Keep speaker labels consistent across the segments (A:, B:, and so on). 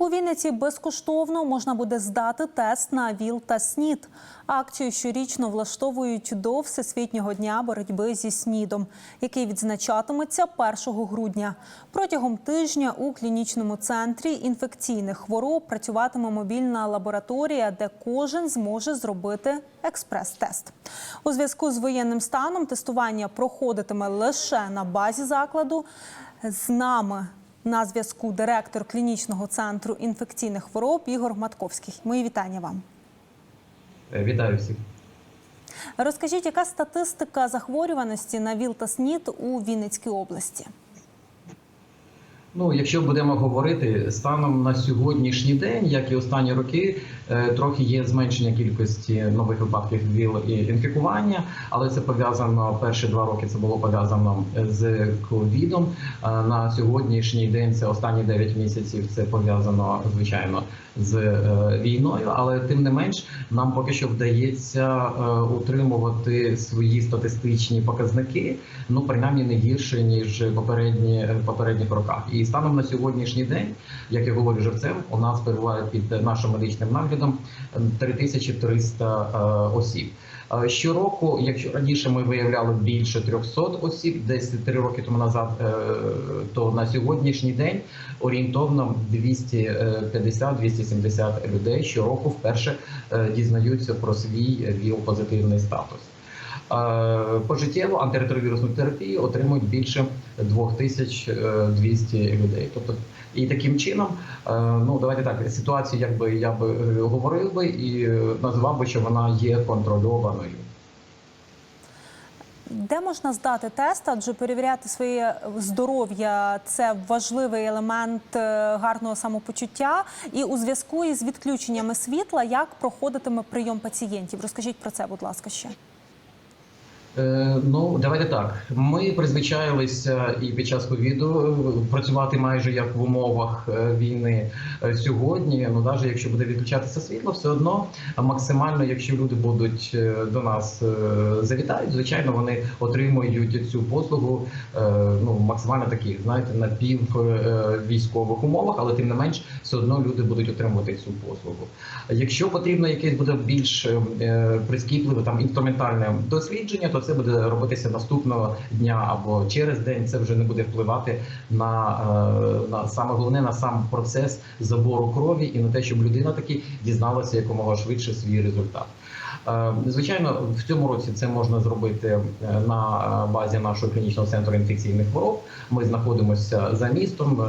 A: У Вінниці безкоштовно можна буде здати тест на ВІЛ та СНІД. Акцію щорічно влаштовують до Всесвітнього дня боротьби зі СНІДом, який відзначатиметься 1 грудня. Протягом тижня у клінічному центрі інфекційних хвороб працюватиме мобільна лабораторія, де кожен зможе зробити експрес-тест. У зв'язку з воєнним станом тестування проходитиме лише на базі закладу. З нами на зв'язку директор клінічного центру інфекційних хвороб Ігор Матковський. Мої вітання вам.
B: Е, Вітаю всіх.
A: Розкажіть, яка статистика захворюваності на ВІЛ та СНІД у Вінницькій області?
B: Ну, якщо будемо говорити станом на сьогоднішній день, як і останні роки, е, трохи є зменшення кількості нових випадків ВІЛ і інфікування, але це пов'язано перші два роки. Це було пов'язано з ковідом. На сьогоднішній день це останні 9 місяців. Це пов'язано звичайно з е, війною, але тим не менш нам поки що вдається е, утримувати свої статистичні показники, ну принаймні не гірше ніж попередні попередніх роках. І станом на сьогоднішній день, як я говорю живцем, у нас перебуває під нашим медичним наглядом е, 3300 е, осіб. Е, Щороку, якщо раніше ми виявляли більше 300 осіб, десь три роки тому назад, е, то на сьогоднішній день орієнтовно 250-270 людей щороку вперше дізнаються про свій ВІЛ-позитивний статус. Е, Пожиттєво антиретровірусну терапію отримують більше 2200 людей. Тобто, і таким чином, е, ну давайте так, ситуацію, якби я би е, говорив би і е, назвав би, що вона є контрольованою.
A: Де можна здати тест, адже перевіряти своє здоров'я це важливий елемент е, гарного самопочуття. І у зв'язку із відключеннями світла, як проходитиме прийом пацієнтів? Розкажіть про це, будь ласка, ще.
B: Е, Ну, давайте так. Ми призвичаїлися і під час ковіду е, працювати майже як в умовах е, війни сьогодні. Ну, навіть якщо буде відключатися світло, все одно максимально, якщо люди будуть до нас завітають, звичайно, вони отримують цю послугу ну максимально таких, знаєте, напів е, військових умовах, але тим не менш, все одно люди будуть отримувати цю послугу. Якщо потрібно якесь буде більш прискіпливе там інструментальне дослідження, то це буде робитися наступного дня або через день. Це вже не буде впливати на, е, на саме головне на сам процес забору крові і на те, щоб людина таки дізналася якомога швидше свій результат. Е, Звичайно, в цьому році це можна зробити е, на базі нашого клінічного центру інфекційних хвороб. Ми знаходимося за містом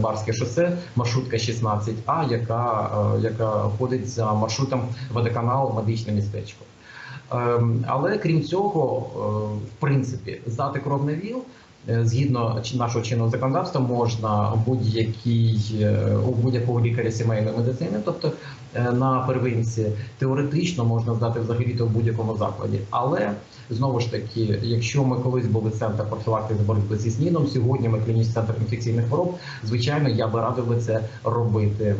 B: Барське шосе, маршрутка 16А, яка, е, яка ходить за маршрутом водоканал Медичне містечко. Ем, Але крім цього, е, в принципі, здати кров на ВІЛ згідно чи- нашого чинного законодавства можна будь-якій е, у будь-якого лікаря сімейної медицини, тобто е, на первинці теоретично можна здати взагалі то в будь-якому закладі. Але знову ж таки, якщо ми колись були центр профілактики боротьби зі СНІДом, сьогодні ми клінічний центр інфекційних хвороб. Звичайно, я би радив би це робити е,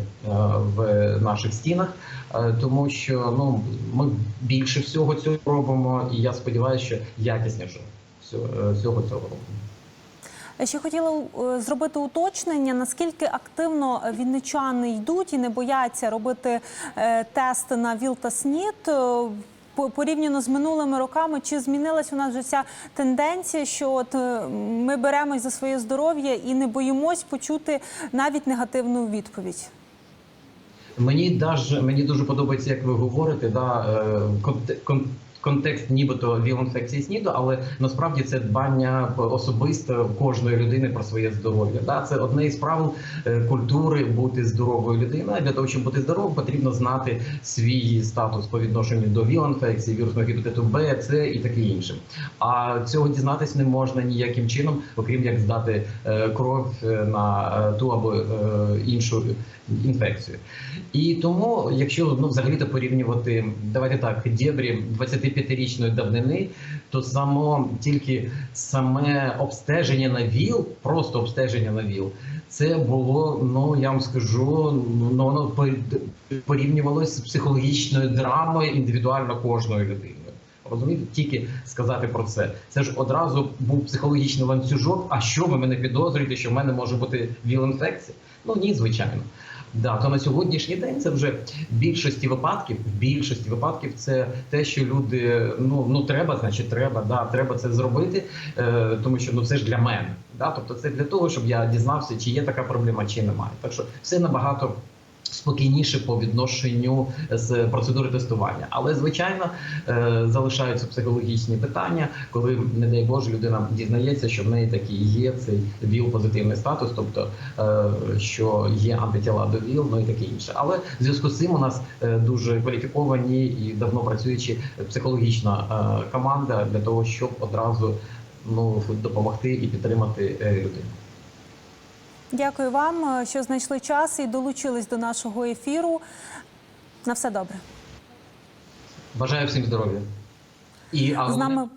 B: в наших стінах, е, тому що ну ми більше всього цього робимо, і я сподіваюся, що якісніше е, всього цього робимо.
A: Ще хотіла е, зробити уточнення, наскільки активно вінничани йдуть і не бояться робити е, тест на ВІЛ та СНІД. е, Порівняно з минулими роками, чи змінилась у нас вже ця тенденція, що от е, ми беремось за своє здоров'я і не боїмось почути навіть негативну відповідь?
B: Мені даже мені дуже подобається, як ви говорите, да е, контекст, нібито віл-інфекції СНІДу, але насправді це дбання особисто кожної людини про своє здоров'я. Да, це одне із правил е, культури бути здоровою людиною. Для того, щоб бути здоровим, потрібно знати свій статус по відношенню до віл-інфекції, вірусного гепатиту Б, С і таке інше. А цього дізнатись не можна ніяким чином, окрім як здати е, кров е, на ту або іншу інфекцію. І тому, якщо ну взагалі-то порівнювати, давайте так, дєбрі 25-річної давнини, то само тільки саме обстеження на ВІЛ, просто обстеження на ВІЛ, це було, ну я вам скажу, ну воно порівнювалося з психологічною драмою індивідуально кожної людини. Розумієте, тільки сказати про це. Це ж одразу був психологічний ланцюжок. А що ви мене підозрюєте, що в мене може бути віл-інфекція? Ну ні, звичайно. Да, то на сьогоднішній день це вже в більшості випадків, в більшості випадків це те, що люди ну ну треба, значить треба, да, треба це зробити, е, тому що ну це ж для мене. Да, тобто це для того, щоб я дізнався, чи є така проблема, чи немає. Так що все набагато спокійніше по відношенню з процедури тестування. Але звичайно е, залишаються психологічні питання, коли, не дай Боже, людина дізнається, що в неї такий є цей ВІЛ-позитивний статус, тобто е, що є антитіла до ВІЛ, ну і таке інше. Але в зв'язку з цим у нас е, дуже кваліфіковані і давно працюючі психологічна команда для того, щоб одразу ну допомогти і підтримати людину.
A: Дякую вам, е, що знайшли час і долучились до нашого ефіру. На все добре.
B: Бажаю всім здоров'я. І а
A: З нами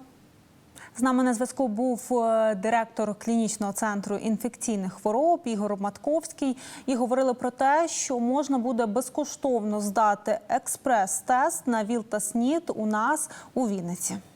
A: з нами на зв'язку був е, директор клінічного центру інфекційних хвороб Ігор Матковський. І говорили про те, що можна буде безкоштовно здати експрес-тест на ВІЛ та СНІД у нас у Вінниці.